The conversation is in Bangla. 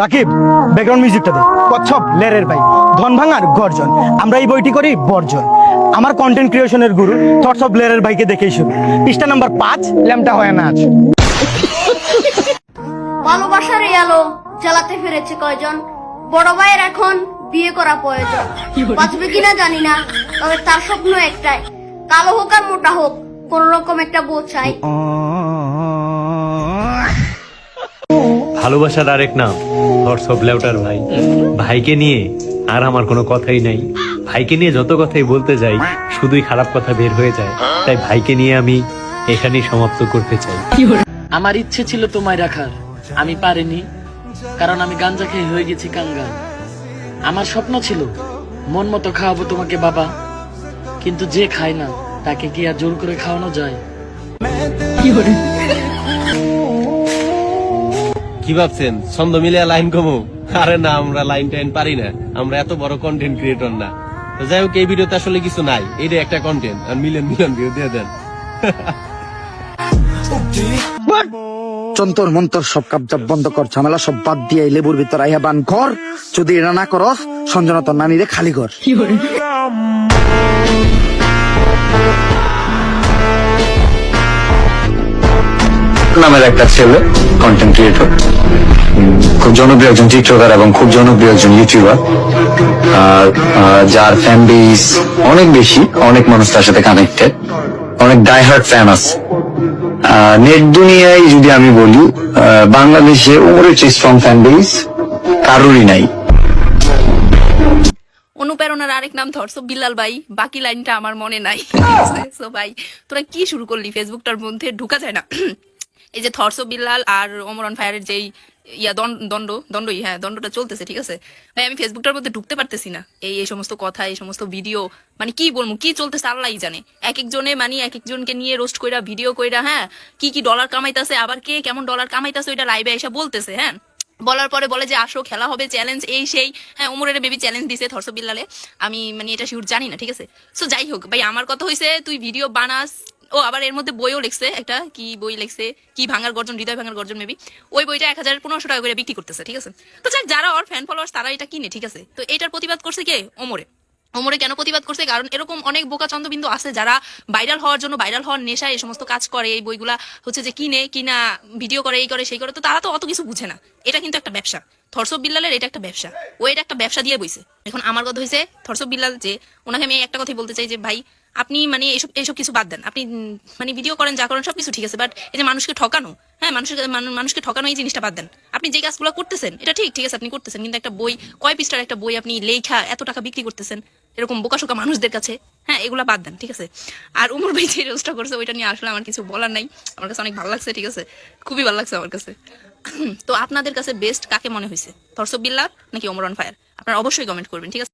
রাকিব ব্যাকগ্রাউন্ড মিউজিকটা দে। কচ্ছপ, লেরের ভাই। ধন ভাঙার গর্জন। আমরা এই বইটি করি বর্জন। আমার কন্টেন্ট ক্রিয়েশনের গুরু থটস অফ লেরের ভাইকে দেখেই শুরু। পৃষ্ঠা নাম্বার পাঁচ ল্যামটা হয় নাচ ভালোবাসার এই আলো জ্বালাতে ফিরেছে কয়জন? বড় ভাইয়ের এখন বিয়ে করা প্রয়োজন। বাঁচবে কিনা জানি না, তবে তার স্বপ্ন একটাই। কালো হোক আর মোটা হোক, কোন রকম একটা বউ চাই ভালোবাসার আরেক নাম হোয়াটসঅ্যাপ লেউটার ভাই। ভাইকে নিয়ে আর আমার কোনো কথাই নাই। ভাইকে নিয়ে যত কথাই বলতে যাই শুধুই খারাপ কথা বের হয়ে যায়। তাই ভাইকে নিয়ে আমি এখানেই সমাপ্ত করতে চাই। আমার ইচ্ছে ছিল তোমায় রাখার। আমি পারিনি কারণ আমি গাঞ্জা খেয়ে হয়ে গেছি কাঙ্গাল। আমার স্বপ্ন ছিল মন মতো খাওয়াবো তোমাকে বাবা। কিন্তু যে খায় না তাকে কি আর জোর করে খাওয়ানো যায়? কি ভাবছেন? ছন্দ মিলে লাইন কমু? আরে না আমরা লাইন টাইন পারি না। আমরা এত বড় কন্টেন্ট ক্রিয়েটর না। তো যাই হোক এই ভিডিওতে আসলে কিছু নাই। এটা একটা কন্টেন্ট আর মিলিয়ন মিলিয়ন ভিউ দিয়ে দেন। চন্তর মন্তর সব কাবজাব বন্ধ কর ঝামেলা সব বাদ দিয়ে এই লেবুর ভিতর আইয়া বান কর। যদি এটা না কর সঞ্জনা তোর নানিরে খালি কর? নামের একটা ছেলে কন্টেন্ট ক্রিয়েটর খুব জনপ্রিয় একজন চিত্রকার এবং খুব জনপ্রিয় একজন ইউটিউবার আর যার ফ্যান বেস অনেক বেশি অনেক মানুষ তার সাথে কানেক্টেড অনেক ডাইহার্ট ফ্যান আছে। নেট দুনিয়ায় যদি আমি বলি বাংলাদেশে ওমরের চেয়ে স্ট্রং ফ্যান বেস কারোরই নাই। অনুপ্রেরণার আরেক নাম ধরছো বিল্লাল ভাই বাকি লাইনটা আমার মনে নাই। সো ভাই তোরা কি শুরু করলি? ফেসবুকটার মধ্যে ঢুকা যায় না। এই যে থরসো বিল্লাল আর অমরন ফায়ারের যেই ইয়া দণ্ড, দণ্ডই হ্যাঁ দণ্ডটা চলতেছে, ঠিক আছে? ভাই, আমি ফেসবুকটার মধ্যে ঢুকতে পারতেছি না। এই এই সমস্ত কথা, এই সমস্ত ভিডিও মানে কি বলব, কি চলতেছে আল্লাহই জানে। এক একজনে মানে এক একজনকে নিয়ে রোস্ট কইরা, ভিডিও কইরা হ্যাঁ কি কি ডলার কামাইতেছে, আবার কে কেমন ডলার কামাইতেছে, ওইটা লাইভে এসে বলতেছে হ্যাঁ? বলার পরে বলে যে, আসো, খেলা হবে চ্যালেঞ্জ এই, সেই। হ্যাঁ উমরের বেবি চ্যালেঞ্জ দিছে থরসব বিল্লালে। আমি মানে এটা শিওর জানি না, ঠিক আছে? সো যাই হোক, ভাই, আমার কথা হইছে, তুই ভিডিও বানাস ও আবার এর মধ্যে বইও লিখছে একটা, কি বই লিখছে, কি ভাঙার গর্জন, হৃদয় ভাঙার গর্জন মেবি ওই বইটা এক হাজার পনেরোশো টাকা করে বিক্রি করতেছে, ঠিক আছে? তো যাক, যারা ওর ফ্যান ফলোয়ার্স তারা এটা কিনে, ঠিক আছে? তো এটার প্রতিবাদ করছে কে? ওমরে। ওমরে কেন প্রতিবাদ করছে? কারণ এরকম অনেক বোকা চন্দ্রবিন্দু আছে যারা ভাইরাল হওয়ার জন্য ভাইরাল হওয়ার নেশায় এই সমস্ত কাজ করে, এই বইগুলা হচ্ছে যে কিনে, কিনা ভিডিও করে, এই করে, সেই করে, তো তারা তো অত কিছু বুঝে না। এটা কিন্তু একটা ব্যবসা। থরসব বিল্লালের এটা একটা ব্যবসা। ও এটা একটা ব্যবসা দিয়ে বইছে। এখন আমার কথা হয়েছে থরসব বিল্লাল যে, ওনাকে আমি একটা কথাই বলতে চাই যে, ভাই আপনি মানে এইসব এইসব কিছু বাদ দেন। আপনি মানে ভিডিও করেন, যা করেন, সবকিছু ঠিক আছে বাট এই যে মানুষকে ঠকানো হ্যাঁ মানুষকে মানুষকে ঠকানো এই জিনিসটা বাদ দেন। আপনি যে কাজগুলো করতেছেন, এটা ঠিক ঠিক আছে, আপনি করতেছেন, কিন্তু একটা বই, কয় পৃষ্ঠার একটা বই আপনি লেখা, এত টাকা বিক্রি করতেছেন, এরকম বোকাশোকা মানুষদের কাছে হ্যাঁ এগুলা বাদ দেন, ঠিক আছে। আর উমর ভাই যে রোজটা করছে, ওইটা নিয়ে আসলে আমার কিছু বলার নাই। আমার কাছে অনেক ভালো লাগছে, ঠিক আছে। খুবই ভালো লাগছে আমার কাছে। তো আপনাদের কাছে বেস্ট কাকে মনে হয়েছে? থরসব বিল্লার নাকি ওমরন ফায়ার? আপনারা অবশ্যই কমেন্ট করবেন, ঠিক আছে?